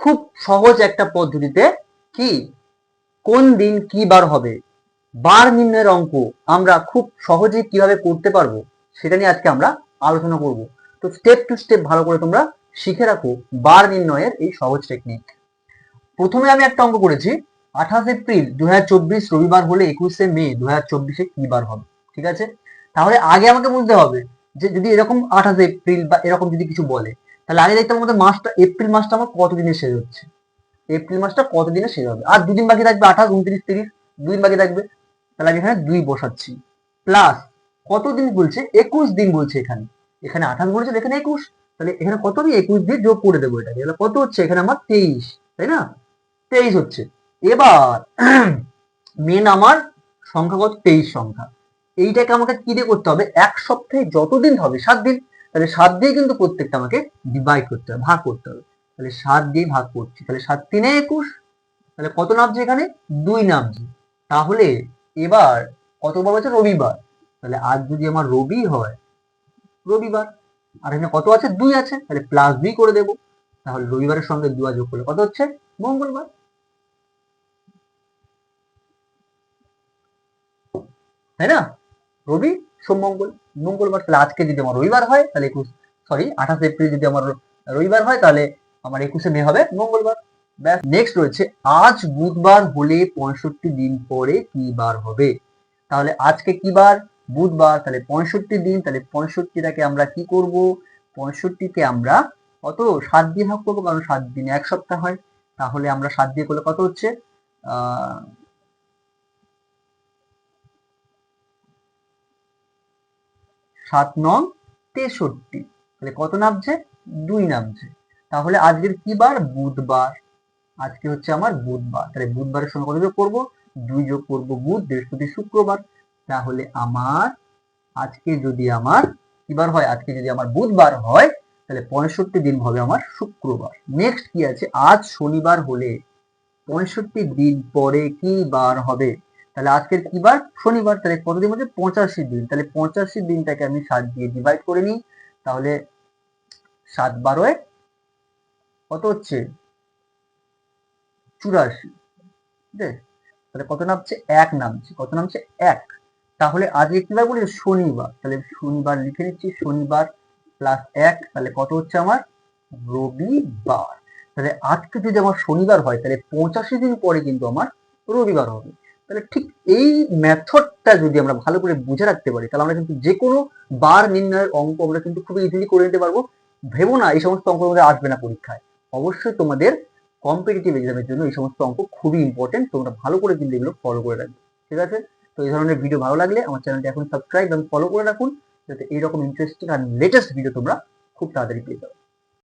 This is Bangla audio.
খুব সহজ একটা পদ্ধতিতে কি, কোন দিন কি বার হবে, বার নির্ণয়ের অঙ্ক আমরা খুব সহজে কীভাবে করতে পারব সেটা নিয়ে আজকে আমরা আলোচনা করব। তো স্টেপ টু স্টেপ ভালো করে তোমরা শিখে রাখো বার নির্ণয়ের এই সহজ টেকনিক প্রথমে আমি একটা অঙ্ক করেছি, আঠাশ এপ্রিল দু হাজার চব্বিশ রবিবার হলে একুশে মে দু হাজার চব্বিশে কি বার হবে, ঠিক আছে? তাহলে আগে আমাকে বুঝতে হবে যে যদি এরকম আঠাশ এপ্রিল বা এরকম যদি কিছু বলে তাহলে আগে দেখতে আমাদের মাসটা, এপ্রিল মাসটা আমার কতদিনে শেষ হচ্ছে? এপ্রিল মাসটা কতদিনে শেষ হবে? আর দুদিন বাকি থাকবে আঠাশ, উনত্রিশ, তিরিশ, দুদিন বাকি থাকবে। তাহলে আমি এখানে দুই বসাচ্ছি। প্লাস কতদিন বলছে? একুশ দিন বলছে এখানে। এখানে আঠাশ বলেছে এখানে একুশ। তাহলে এখানে কত আমি একুশ দিয়ে যোগ করে দেবো এটা তাহলে কত হচ্ছে? এখানে আমার তেইশ, তাই না? তেইশ হচ্ছে। এবার মেন আমার সংখ্যা কত তেইশ সংখ্যা। এইটাকে আমাকে কি দিয়ে করতে হবে? এক সপ্তাহে যতদিন হবে, সাত দিন তাহলে সাত দিয়ে কিন্তু প্রত্যেকটা আমাকে ডিভাইড করতে হবে, ভাগ করতে হবে। তাহলে সাত দিয়ে ভাগ করছি, তাহলে সাত তিনে একুশ, তাহলে কত নামছে এখানে? দুই নামছে। তাহলে এবার কতবার হচ্ছে রবিবার। তাহলে আজ যদি আমার রবি হয়, রবিবার। আর এখানে কত আছে? দুই আছে। তাহলে প্লাস দুই করে দেবো। তাহলে রবিবারের সঙ্গে দুয়া যোগ করলে কত হচ্ছে? মঙ্গলবার। তাই না? রবি, সোম, মঙ্গল। মঙ্গলবার তাহলে আজকে যদি আমার রবিবার হয়, তাহলে একুশ সরি আঠাশ এপ্রিল যদি আমার রবিবার হয়, তাহলে আমার একুশে মে হবে, মঙ্গলবার। ব্যাস নেক্সট রয়েছে, আজ বুধবার হলে পঁয়ষট্টি দিন পরে কি বার হবে? তাহলে আজকে কি বার? বুধবার, তাহলে পঁয়ষট্টি দিন, তাহলে পঁয়ষট্টিটাকে আমরা কি করব? পঁয়ষট্টিকে আমরা কত? সাত দিয়ে ভাগ করব, কারণ সাত দিনে এক সপ্তাহ হয়। তাহলে আমরা সাত দিয়ে করলে কত হচ্ছে? আহ সাত নং তেষট্টি। তাহলে কত নামছে? দুই নামছে। তাহলে আজকের কি বার? বুধবার। আজকে হচ্ছে আমার বুধবার। তাহলে বুধবারের সঙ্গে কত যোগ করব? দুই যোগ করব বুধ, বৃহস্পতি, শুক্রবার। তাহলে আমার আজকে যদি আমার কি বার হয়? আজকে যদি আমার বুধবার হয়, তাহলে পঁয়ষট্টি দিন হবে আমার শুক্রবার। নেক্সট কি আছে? আজ শনিবার হলে পঁয়ষট্টি দিন পরে কি বার হবে? তাহলে আজকের কি বার? শনিবার, তাহলে কতদিন হচ্ছে পঁচাশি দিন। তাহলে পঁচাশি দিনটাকে আমি সাত দিয়ে ডিভাইড করে নিই। তাহলে সাত বারোয় কত হচ্ছে? চুরাশি। তাহলে কত নামছে? এক নামছে। কত নামছে? এক। তাহলে আজকে কি বার বলি শনিবার। তাহলে শনিবার লিখে নিচ্ছি, শনিবার প্লাস এক, তাহলে কত হচ্ছে আমার? রবিবার। তাহলে আজকে যদি আমার শনিবার হয়, তাহলে পঁচাশি দিন পরে কিন্তু আমার রবিবার হবে। তাহলে ঠিক এই মেথডটা যদি আমরা ভালো করে বুঝে রাখতে পারি, তাহলে আমরা কিন্তু যে কোনো বার নির্ণয়ের অঙ্ক আমরা কিন্তু খুবই ইজিলি করে নিতে পারব। ভেবো না, এই সমস্ত অঙ্ক আমাদের আসবে না পরীক্ষায়। অবশ্যই তোমাদের কম্পিটিটিভ এক্সামের জন্য এই সমস্ত অঙ্ক খুবই ইম্পর্টেন্ট তোমরা ভালো করে কিন্তু এগুলো ফলো করে রাখবে। ঠিক আছে? তো এই ধরনের ভিডিও ভালো লাগলে আমার চ্যানেলটি এখন সাবস্ক্রাইব এবং ফলো করে রাখুন, যাতে এইরকম ইন্টারেস্টিং আর লেটেস্ট ভিডিও তোমরা খুব তাড়াতাড়ি পেয়ে যাও।